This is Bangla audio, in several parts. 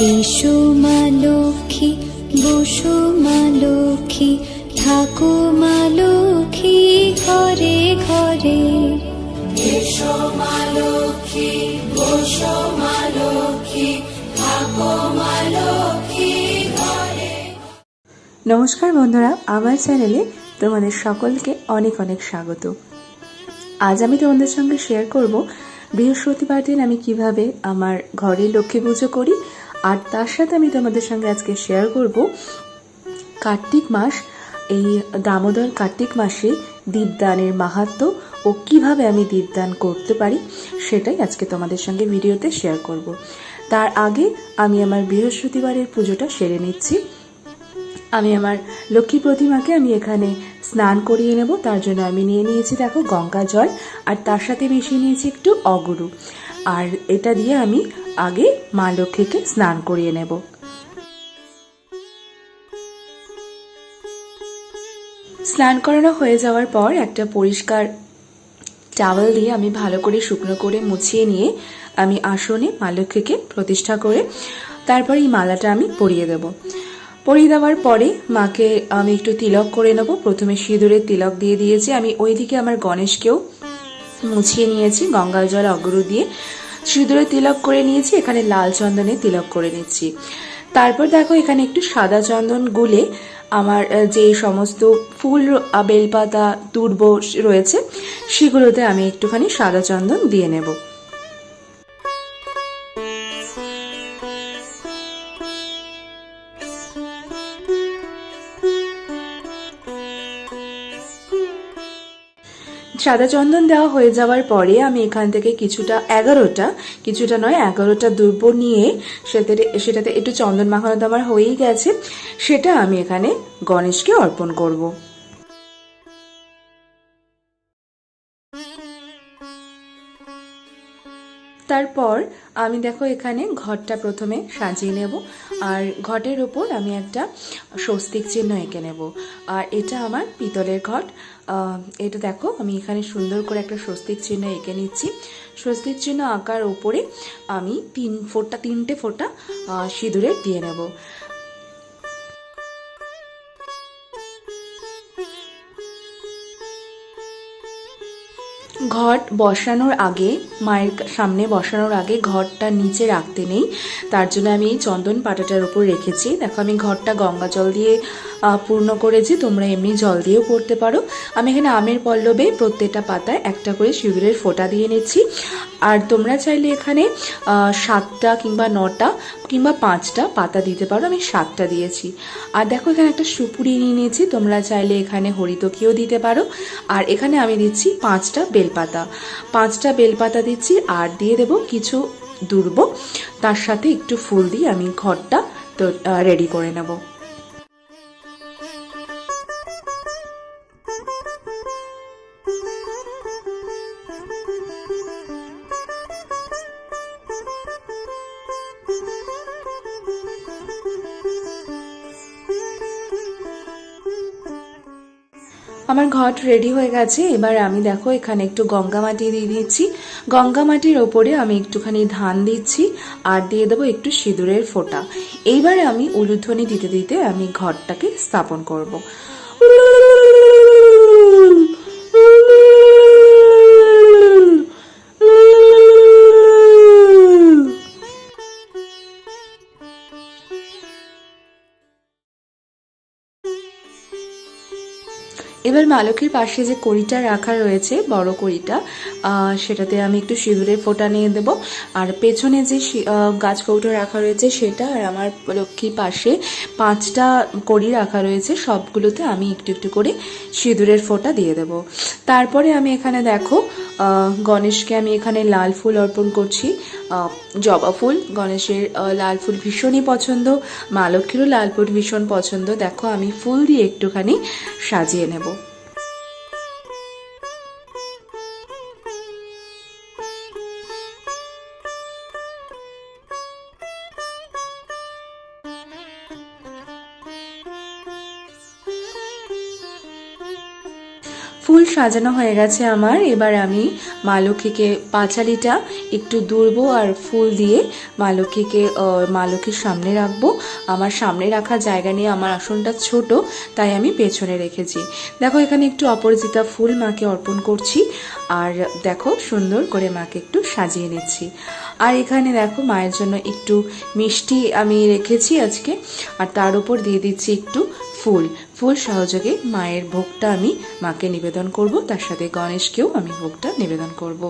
এসো মা লক্ষ্মী বসো মা লক্ষ্মী থাকো মা লক্ষ্মী ঘরে ঘরে। এসো মা লক্ষ্মী বসো মা লক্ষ্মী থাকো মা লক্ষ্মী ঘরে নমস্কার বন্ধুরা আমার চ্যানেলে তোমাদের সকলকে অনেক অনেক স্বাগত। আজ আমি তোমাদের সঙ্গে শেয়ার করব বৃহস্পতিবার দিন আমি কীভাবে আমার ঘরে লক্ষ্মী পুজো করি আর তার সাথে আমি তোমাদের সঙ্গে আজকে শেয়ার করব কার্তিক মাস, এই দামোদর কার্তিক মাসে দীপদানের মাহাত্ম ও কীভাবে আমি দীপদান করতে পারি সেটাই আজকে তোমাদের সঙ্গে ভিডিওতে শেয়ার করব। তার আগে আমি আমার বৃহস্পতিবারের পুজোটা সেরে নিচ্ছি। আমি আমার লক্ষ্মী প্রতিমাকে আমি এখানে স্নান করিয়ে নেব, তার জন্য আমি নিয়ে নিয়েছি দেখো গঙ্গা জল, আর তার সাথে মিশিয়ে নিয়েছি একটু অগুরু। আর এটা দিয়ে আমি আগে মা লক্ষ্মীকে স্নান করিয়ে নেব। স্নান করানো হয়ে যাওয়ার পর একটা পরিষ্কার টাওয়েল দিয়ে আমি ভালো করে শুকনো করে মুছিয়ে নিয়ে আমি আসনে মা লক্ষ্মীকে প্রতিষ্ঠা করে তারপর এই মালাটা আমি পরিয়ে দেব। পরিয়ে দেওয়ার পরে মাকে আমি একটু তিলক করে নেব। প্রথমে সিঁদুরের তিলক দিয়ে দিয়েছি। আমি ওইদিকে আমার গণেশকেও মুছিয়ে নিয়েছি, গঙ্গার জল অগ্র দিয়ে। সিঁদুরে তিলক করে নিয়েছি, এখানে লাল চন্দনে তিলক করে নিচ্ছি। তারপর দেখো, এখানে একটু সাদা চন্দন গুলে আমার যে সমস্ত ফুল বেলপাতা দুর্ব রয়েছে, সেগুলোতে আমি একটুখানি সাদা চন্দন দিয়ে নেব। সাদা চন্দন দেওয়া হয়ে যাওয়ার পরে আমি এখান থেকে কিছুটা এগারোটা, কিছুটা নয়, এগারোটা দুর্ব নিয়ে সেটাতে সেটাতে একটু চন্দন মাখানো তো আমার হয়েই গেছে, সেটা আমি এখানে গণেশকে অর্পণ করব। তারপর আমি দেখো এখানে ঘরটা প্রথমে সাজিয়ে নেব। আর ঘটের ওপর আমি একটা স্বস্তিক চিহ্ন এঁকে নেব। আর এটা আমার পিতলের ঘট। এটা দেখো, আমি এখানে সুন্দর করে একটা স্বস্তিক চিহ্ন এঁকে নিচ্ছি। স্বস্তিক চিহ্ন আঁকার ওপরে আমি তিন ফোটা, তিনটে ফোটা সিঁদুরে সিঁদুরের দিয়ে নেব। ঘট বসানোর আগে, মায়ের সামনে বসানোর আগে ঘরটা নিচে রাখতে নেই। তার জন্য আমি এই চন্দন পাটাটার উপর রেখেছি। দেখো, আমি ঘরটা গঙ্গা জল দিয়ে পূর্ণ করেছি। তোমরা এমনি জল দিয়েও করতে পারো। আমি এখানে আমের পল্লবে প্রত্যেকটা পাতায় একটা করে সিঁদুরের ফোঁটা দিয়ে নিচ্ছি। আর তোমরা চাইলে এখানে সাতটা কিংবা নটা কিংবা পাঁচটা পাতা দিতে পারো। আমি সাতটা দিয়েছি। আর দেখো, এখানে একটা সুপুরি নিয়ে নিয়েছি। তোমরা চাইলে এখানে হরিতকিও দিতে পারো। আর এখানে আমি দিচ্ছি পাঁচটা বেলপাতা। পাঁচটা বেলপাতা দিচ্ছি আর দিয়ে দেব কিছু দুর্ব। তার সাথে একটু ফুল দিয়ে আমি ঘরটা রেডি করে নেব। আমার ঘট রেডি হয়ে গেছে। এবার আমি দেখো, এখানে একটু গঙ্গা মাটি দিয়ে দিচ্ছি। গঙ্গা মাটির ওপরে আমি একটুখানি ধান দিচ্ছি আর দিয়ে দেবো একটু সিঁদুরের ফোঁটা। এইবারে আমি উলুধ্বনি দিতে দিতে আমি ঘরটাকে স্থাপন করব। এবার মালকের পাশে যে কড়িটা রাখা রয়েছে, বড় কড়িটা সেটাতে আমি একটু সিঁদুরের ফোঁটা নিয়ে দেব। আর পেছনে যে গাছ কৌটো রাখা রয়েছে সেটা আর আমার লক্ষ্মীর পাশে পাঁচটা কড়ি রাখা রয়েছে, সবগুলোতে আমি একটু একটু করে সিঁদুরের ফোঁটা দিয়ে দেব। তারপরে আমি এখানে দেখো গণেশকে আমি এখানে লাল ফুল অর্পণ করছি জবা ফুল। গণেশের লাল ফুল ভীষণই পছন্দ মা লক্ষ্মীরও লাল ফুল ভীষণ পছন্দ। দেখো আমি ফুল দিয়ে একটুখানি সাজিয়ে নেব। সাজানো হয়ে গেছে আমার। এবার আমি মা লক্ষ্মীকে পাঁচালিটা একটু দুলবো আর ফুল দিয়ে মা লক্ষ্মীকে মা লক্ষ্মীর সামনে রাখব। আমার সামনে রাখা জায়গা নিয়ে আমার আসনটা ছোট, তাই আমি পেছনে রেখেছি। দেখো, এখানে একটু অপরাজিতা ফুল মাকে অর্পণ করছি। আর দেখো, সুন্দর করে মাকে একটু সাজিয়ে নিচ্ছি। আর এখানে দেখো, মায়ের জন্য একটু মিষ্টি আমি রেখেছি আজকে। আর তার উপর দিয়ে দিচ্ছি একটু ফুল। ফুল সহযোগে মায়ের ভোগটা আমি মাকে নিবেদন করব, তার সাথে গণেশকেও আমি ভোগটা নিবেদন করব।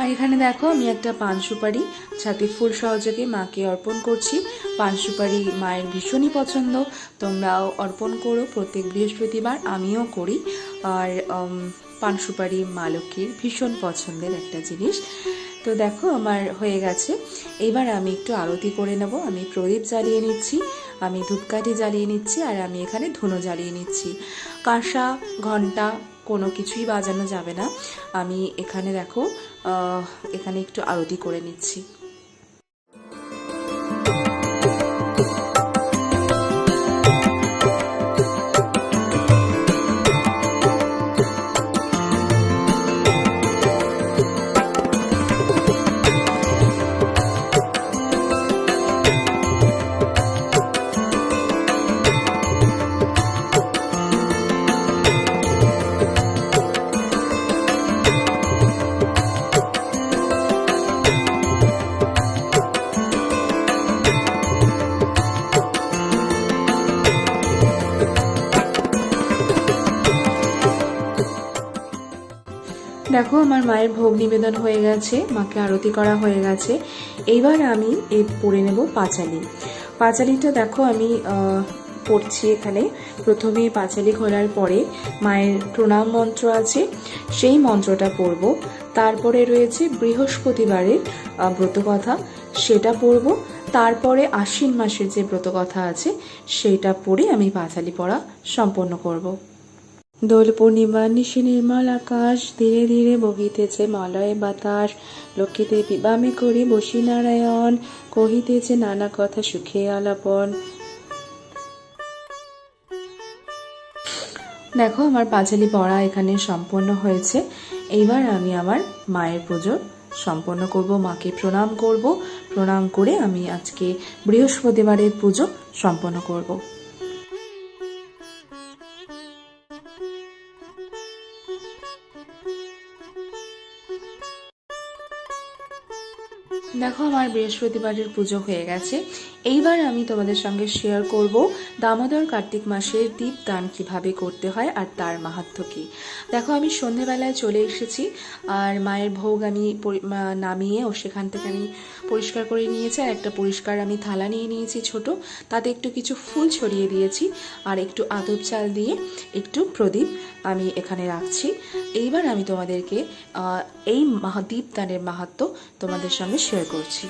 আর এখানে দেখো, আমি একটা পান সুপারি ছাতে ফুল সহযোগে মাকে অর্পণ করছি। পান সুপারি মায়ের ভীষণই পছন্দ, তোমরাও অর্পণ করো প্রত্যেক বৃহস্পতিবার, আমিও করি। আর পান সুপারি মা লক্ষ্মীর ভীষণ পছন্দের একটা জিনিস। তো দেখো, আমার হয়ে গেছে। এবার আমি একটু আরতি করে নেব। আমি প্রদীপ জ্বালিয়ে নিচ্ছি, আমি ধূপকাঠি জ্বালিয়ে নিচ্ছি, আর আমি এখানে ধুনো জ্বালিয়ে নিচ্ছি। কাঁসা, ঘণ্টা, কোনো কিছুই বাজানো যাবে না। আমি এখানে দেখো এখানে একটু আরতি করে নিচ্ছি। দেখো, আমার মায়ের ভোগ নিবেদন হয়ে গেছে, মাকে আরতি করা হয়ে গেছে। এইবার আমি এ পরে নেব পাঁচালি। পাঁচালিটা দেখো, আমি পড়ছি এখানে। প্রথমে পাঁচালি খোলার পরে মায়ের প্রণাম মন্ত্র আছে, সেই মন্ত্রটা পড়ব। তারপরে রয়েছে বৃহস্পতিবারের ব্রতকথা, সেটা পড়ব। তারপরে আশ্বিন মাসের যে ব্রতকথা আছে সেইটা পড়ে আমি পাঁচালি পড়া সম্পন্ন করব। দোল পূর্ণিমা নিশি নির্মল আকাশ ধীরে ধীরে বহিতেছে মলয় বাতাস। লক্ষ্মী দেবী বামে করি বসি নারায়ণ কহিতেছে নানা কথা সুখে আলাপন। দেখো, আমার পাঁচালি পড়া এখানে সম্পন্ন হয়েছে। এইবার আমি আমার মায়ের পুজো সম্পন্ন করব, মাকে প্রণাম করব। প্রণাম করে আমি আজকে বৃহস্পতিবারের পুজো সম্পন্ন করব। দেখো আমার বৃহস্পতিবারের পুজো হয়ে গেছে। এইবার আমি তোমাদের সঙ্গে শেয়ার করব দামোদর কার্তিক মাসের দীপদান কীভাবে করতে হয় আর তার মাহাত্ম্য কী। দেখো, আমি সন্ধেবেলায় চলে এসেছি আর মায়ের ভোগ আমি নামিয়ে ও সেখান থেকে আমি পরিষ্কার করে নিয়েছি আর একটা পরিষ্কার আমি থালা নিয়ে নিয়েছি ছোট। তাতে একটু কিছু ফুল ছড়িয়ে দিয়েছি আর একটু আতপ চাল দিয়ে একটু প্রদীপ আমি এখানে রাখছি। এইবার আমি তোমাদেরকে এই দীপদানের মাহাত্ম্য তোমাদের সঙ্গে শেয়ার করছি।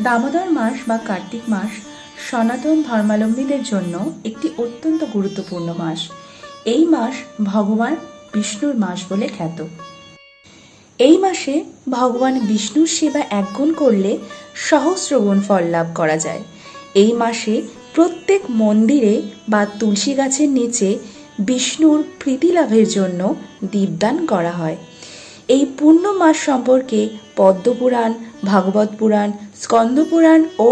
দামোদর মাস বা কার্তিক মাস সনাতন ধর্মাবলম্বীদের জন্য একটি অত্যন্ত গুরুত্বপূর্ণ মাস। এই মাস ভগবান বিষ্ণুর মাস বলে খ্যাত। এই মাসে ভগবান বিষ্ণুর সেবা একগুণ করলে সহস্রগুণ ফল লাভ করা যায়। এই মাসে প্রত্যেক মন্দিরে বা তুলসী গাছের নিচে বিষ্ণুর প্রীতি লাভের জন্য দীপদান করা হয়। এই পূর্ণ মাস সম্পর্কে পদ্মপুরাণ ভাগবত পুরাণ স্কন্দপুরাণ ও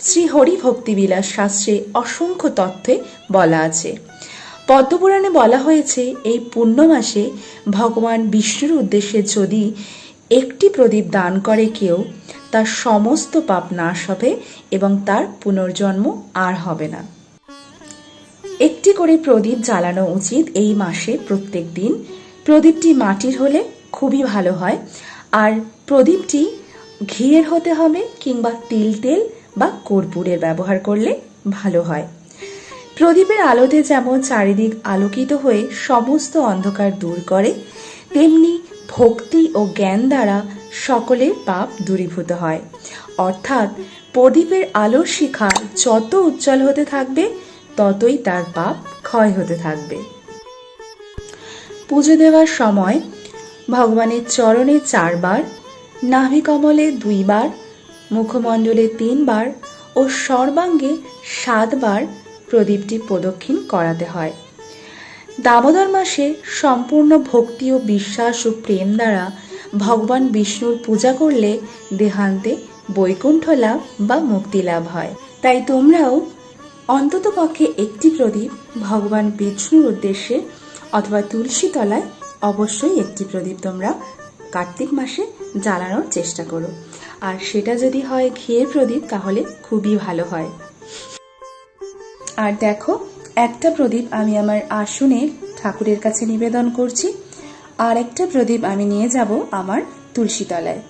শ্রী হরি ভক্তিবিলাস শাস্ত্রে অসংখ্য তথ্যে বলা আছে। পদ্মপুরাণে বলা হয়েছে, এই পূর্ণ মাসে ভগবান বিষ্ণুর উদ্দেশ্যে যদি একটি প্রদীপ দান করে কেউ, তার সমস্ত পাপ নাশ হবে এবং তার পুনর্জন্ম আর হবে না। একটি করে প্রদীপ জ্বালানো উচিত এই মাসে প্রত্যেক দিন। প্রদীপটি মাটির হলে খুবই ভালো হয়। আর প্রদীপটি ঘিয়ের হতে হবে কিংবা তিল তেল বা কর্পূরের ব্যবহার করলে ভালো হয়। প্রদীপের আলোতে যেমন চারিদিক আলোকিত হয়ে সমস্ত অন্ধকার দূর করে, তেমনি ভক্তি ও জ্ঞান দ্বারা সকলের পাপ দূরীভূত হয়। অর্থাৎ প্রদীপের আলোর শিখা যত উজ্জ্বল হতে থাকবে, ততই তার পাপ ক্ষয় হতে থাকবে। পুজো দেওয়ার সময় ভগবানের চরণে চারবার নাভিকমলে দুইবার, মুখমণ্ডলে তিনবার ও সর্বাঙ্গে সাতবার প্রদীপটি প্রদক্ষিণ করাতে হয়। দামোদর মাসে সম্পূর্ণ ভক্তি ও বিশ্বাস ও প্রেম দ্বারা ভগবান বিষ্ণুর পূজা করলে দেহান্তে বৈকুণ্ঠ লাভ বা মুক্তি লাভ হয়। তাই তোমরাও অন্ততপক্ষে একটি প্রদীপ ভগবান বিষ্ণুর উদ্দেশ্যে অথবা তুলসী তলায় অবশ্যই একটি প্রদীপ তোমরা কার্তিক মাসে জ্বালানোর চেষ্টা করো। আর সেটা যদি হয় ঘিয়ের প্রদীপ, তাহলে খুবই ভালো হয়। আর দেখো, একটা প্রদীপ আমি আমার আসনে ঠাকুরের কাছে নিবেদন করছি। আর একটা প্রদীপ আমি নিয়ে যাব আমার তুলসী তলায়।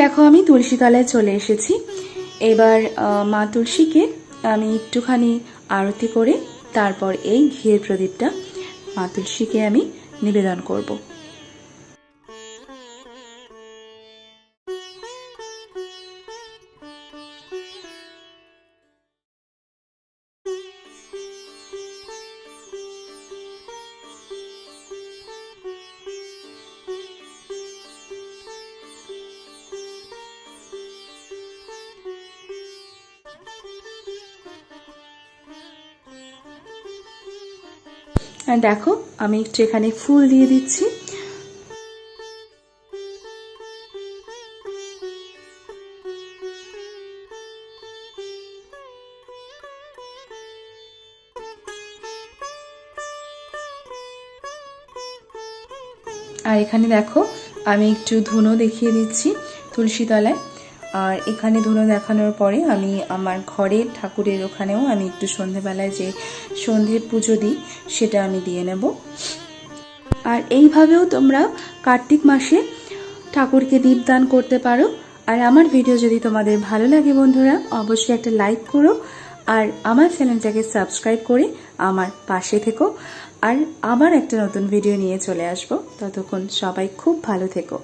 দেখো, আমি তুলসী তলায় চলে এসেছি। এবার মা তুলসীকে আমি একটুখানি আরতি করে তারপর এই ঘিয়ের প্রদীপটা মা তুলসীকে আমি নিবেদন করব। দেখো, আমি একটু এখানে ফুল দিয়ে দিচ্ছি। আর এখানে দেখো, আমি একটু ধুনো দেখিয়ে দিচ্ছি তুলসী তলায়। আর এখানে ধুনো দেখানোর পরে আমি আমার ঘরের ঠাকুরের ওখানেও আমি একটু সন্ধেবেলায় যে সন্ধে পুজো দিই, সেটা আমি দিয়ে নেব। আর এইভাবেও তোমরা কার্তিক মাসে ঠাকুরকে দীপদান করতে পারো। আর আমার ভিডিও যদি তোমাদের ভালো লাগে বন্ধুরা, অবশ্যই একটা লাইক করো। আর আমার চ্যানেলটাকে সাবস্ক্রাইব করে আমার পাশে থেকো। আর আবার একটা নতুন ভিডিও নিয়ে চলে আসব। ততক্ষণ সবাই খুব ভালো থেকো।